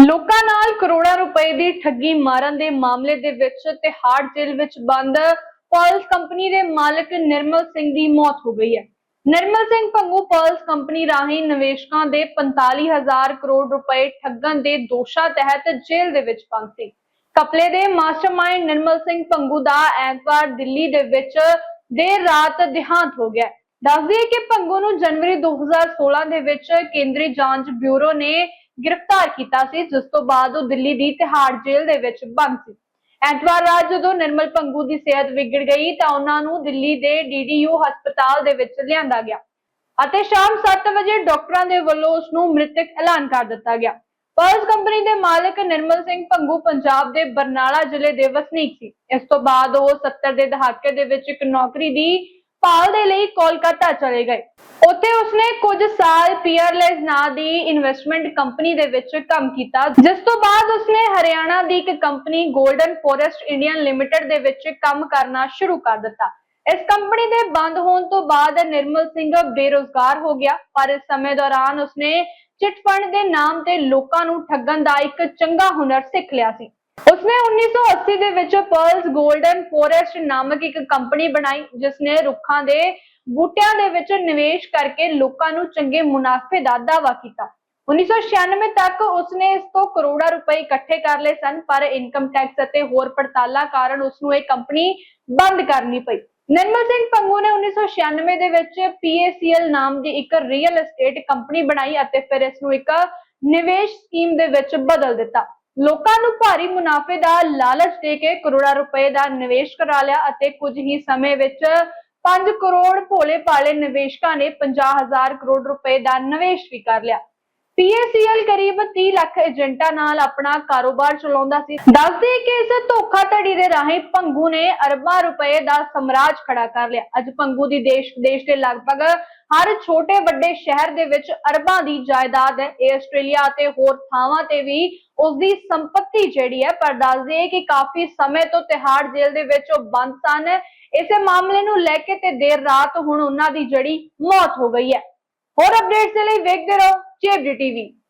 ਲੋਕਾਂ ਨਾਲ ਕਰੋੜਾਂ ਰੁਪਏ ਦੀ ਠੱਗੀ ਮਾਰਨ ਦੇ ਮਾਮਲੇ ਦੇ ਵਿੱਚ ਤਿਹਾੜ ਜੇਲ੍ਹ ਵਿੱਚ ਬੰਦ। ਪਰਲਸ ਕੰਪਨੀ ਦੇ ਮਾਲਕ ਨਿਰਮਲ ਸਿੰਘ ਦੀ ਮੌਤ ਹੋ ਗਈ ਹੈ। ਨਿਰਮਲ ਸਿੰਘ ਭੰਗੂ ਪਰਲਸ ਕੰਪਨੀ ਰਾਹੀਂ ਨਿਵੇਸ਼ਕਾਂ ਦੇ 45000 ਕਰੋੜ ਰੁਪਏ ਠੱਗਣ ਦੇ ਦੋਸ਼ਾਂ ਤਹਿਤ ਜੇਲ੍ਹ ਦੇ ਵਿੱਚ ਬੰਦ ਸੀ ਕਪਲੇ ਦੇ ਮਾਸਟਰਮਾਈਂਡ ਨਿਰਮਲ ਸਿੰਘ ਭੰਗੂ ਦਾ ਐਤਵਾਰ ਦਿੱਲੀ ਦੇ ਵਿੱਚ ਦੇਰ ਰਾਤ ਦੇਹਾਂਤ ਹੋ ਗਿਆ। ਦੱਸ ਦਈਏ ਕਿ ਭੰਗੂ ਨੂੰ ਜਨਵਰੀ 2016 ਦੇ ਵਿੱਚ ਕੇਂਦਰੀ ਜਾਂਚ ਬਿਊਰੋ ਨੇ ਗ੍ਰਿਫਤਾਰ ਕੀਤਾ ਸੀ, ਜਿਸ ਤੋਂ ਬਾਅਦ ਉਹ ਦਿੱਲੀ ਦੀ ਤਿਹਾੜ ਜੇਲ੍ਹ ਦੇ ਵਿੱਚ ਬੰਦ ਸੀ। ਐਤਵਾਰ ਰਾਤ ਜਦੋਂ ਨਿਰਮਲ ਭੰਗੂ ਦੀ ਸਿਹਤ ਵਿਗੜ ਗਈ ਤਾਂ ਉਹਨਾਂ ਨੂੰ ਦਿੱਲੀ ਦੇ ਡੀਡੀਯੂ ਹਸਪਤਾਲ ਦੇ ਵਿੱਚ ਲਿਆਂਦਾ ਗਿਆ ਅਤੇ ਸ਼ਾਮ 7 ਵਜੇ ਡਾਕਟਰਾਂ ਦੇ ਵੱਲੋਂ ਉਸ ਨੂੰ ਮ੍ਰਿਤਕ ਐਲਾਨ ਕਰ ਦਿੱਤਾ ਗਿਆ। ਪਰਸ ਕੰਪਨੀ ਦੇ ਮਾਲਕ ਨਿਰਮਲ ਸਿੰਘ ਭੰਗੂ ਪੰਜਾਬ ਦੇ ਬਰਨਾਲਾ ਜ਼ਿਲ੍ਹੇ ਦੇ ਵਸਨੀਕ ਸੀ। ਇਸ ਤੋਂ ਬਾਅਦ ਉਹ 70 ਦੇ ਦਹਾਕੇ ਦੇ ਵਿੱਚ ਇੱਕ ਨੌਕਰੀ ਦੀ ਭਾਲ ਦੇ ਲਈ ਕੋਲਕਾਤਾ ਚਲੇ ਗਏ। ਉੱਥੇ ਉਸਨੇ ਕੁਝ ਸਾਲ ਪੀਅਰਲੈਸ ਨਾਂ ਦੀ ਇਨਵੈਸਟਮੈਂਟ ਕੰਪਨੀ ਦੇ ਵਿੱਚ ਕੰਮ ਕੀਤਾ, ਜਿਸ ਤੋਂ ਬਾਅਦ ਉਸਨੇ ਹਰਿਆਣਾ ਦੀ ਇੱਕ company golden forest Indian limited ਦੇ ਵਿੱਚ ਕੰਮ ਕਰਨਾ ਸ਼ੁਰੂ ਕਰ ਦਿੱਤਾ। ਇਸ ਕੰਪਨੀ ਦੇ ਬੰਦ ਹੋਣ ਤੋਂ ਬਾਅਦ ਨਿਰਮਲ ਸਿੰਘ ਬੇਰੋਜ਼ਗਾਰ ਹੋ ਗਿਆ, ਪਰ ਇਸ ਸਮੇਂ ਦੌਰਾਨ ਉਸਨੇ ਚਿਟ ਫੰਡ ਦੇ ਨਾਮ ਤੇ ਲੋਕਾਂ ਨੂੰ ਠੱਗਣ ਦਾ ਇੱਕ ਚੰਗਾ ਹੁਨਰ ਸਿੱਖ ਲਿਆ ਸੀ। ਉਸਨੇ 1980 ਦੇ ਵਿੱਚ ਪਰਲਸ 골ਡਨ ਫੋਰੈਸਟ ਨਾਮਕ ਇੱਕ ਕੰਪਨੀ ਬਣਾਈ ਜਿਸ ਨੇ ਰੁੱਖਾਂ ਦੇ ਬੂਟਿਆਂ ਦੇ ਵਿੱਚ ਨਿਵੇਸ਼ ਕਰਕੇ ਲੋਕਾਂ ਨੂੰ ਚੰਗੇ ਮੁਨਾਫੇ ਦਾ ਦਾਅਵਾ ਕੀਤਾ। 1996 ਤੱਕ ਉਸਨੇ ਇਸ ਤੋਂ ਕਰੋੜਾਂ ਰੁਪਏ ਇਕੱਠੇ ਕਰ ਲਏ ਸਨ, ਪਰ ਇਨਕਮ ਟੈਕਸ ਅਤੇ ਹੋਰ ਪੜਤਾਲਾਂ ਕਾਰਨ ਉਸ ਨੂੰ ਇਹ ਕੰਪਨੀ ਬੰਦ ਕਰਨੀ ਪਈ। ਨਿਰਮਲ ਸਿੰਘ ਪੰਗੂ ਨੇ 1996 ਦੇ ਵਿੱਚ PACL ਨਾਮ ਦੀ ਇੱਕ ਰੀਅਲ ਏਸਟੇਟ ਕੰਪਨੀ ਬਣਾਈ ਅਤੇ ਫਿਰ ਇਸ ਨੂੰ ਇੱਕ ਨਿਵੇਸ਼ ਸਕੀਮ ਦੇ ਵਿੱਚ ਬਦਲ ਦਿੱਤਾ। ਲੋਕਾਂ ਨੂੰ ਭਾਰੀ ਮੁਨਾਫੇ ਦਾ ਲਾਲਚ ਦੇ ਕੇ ਕਰੋੜਾਂ ਰੁਪਏ ਦਾ ਨਿਵੇਸ਼ ਕਰਾ ਲਿਆ ਅਤੇ ਕੁਝ ਹੀ ਸਮੇਂ ਵਿੱਚ 5 ਕਰੋੜ ਭੋਲੇ ਭਾਲੇ ਨਿਵੇਸ਼ਕਾਂ ਨੇ 50000 ਕਰੋੜ ਰੁਪਏ ਦਾ ਨਿਵੇਸ਼ ਵੀ ਕਰ ਲਿਆ। PACL ਕਰੀਬ 30 ਲੱਖ ਏਜੰਟਾਂ ਨਾਲ ਆਪਣਾ ਕਾਰੋਬਾਰ ਚਲਾਉਂਦਾ ਸੀ। ਦੱਸਦੇ ਕਿ ਇਸ ਧੋਖਾਧੜੀ ਦੇ ਰਾਹੀਂ ਪੰਗੂ ਨੇ ਅਰਬਾਂ ਰੁਪਏ ਦਾ ਸਮਰਾਜ ਖੜਾ ਕਰ ਲਿਆ। ਅੱਜ ਪੰਗੂ ਦੀ ਦੇਸ਼ ਦੇਸ਼ ਦੇ ਲਗਭਗ ਹਰ ਛੋਟੇ ਵੱਡੇ ਸ਼ਹਿਰ ਦੇ ਵਿੱਚ ਅਰਬਾਂ ਦੀ ਜਾਇਦਾਦ ਹੈ। ਇਹ ਆਸਟ੍ਰੇਲੀਆ ਅਤੇ ਹੋਰ ਥਾਵਾਂ ਤੇ ਵੀ ਉਸ ਦੀ ਸੰਪਤੀ ਜਿਹੜੀ ਹੈ, ਪਰ ਦੱਸਦੇ ਕਿ ਕਾਫੀ ਸਮੇਂ ਤੋਂ ਤਿਹਾੜ ਜੇਲ੍ਹ ਦੇ ਵਿੱਚ ਉਹ ਬੰਦ ਸਨ। ਇਸੇ ਮਾਮਲੇ ਨੂੰ ਲੈ ਕੇ ਤੇ ਦੇਰ ਰਾਤ ਹੁਣ ਉਹਨਾਂ ਦੀ ਜਿਹੜੀ ਮੌਤ ਹੋ ਗਈ ਹੈ। ਹੋਰ ਅਪਡੇਟਸ ਦੇ ਲਈ ਵੇਖਦੇ ਰਹੋ। JabDTV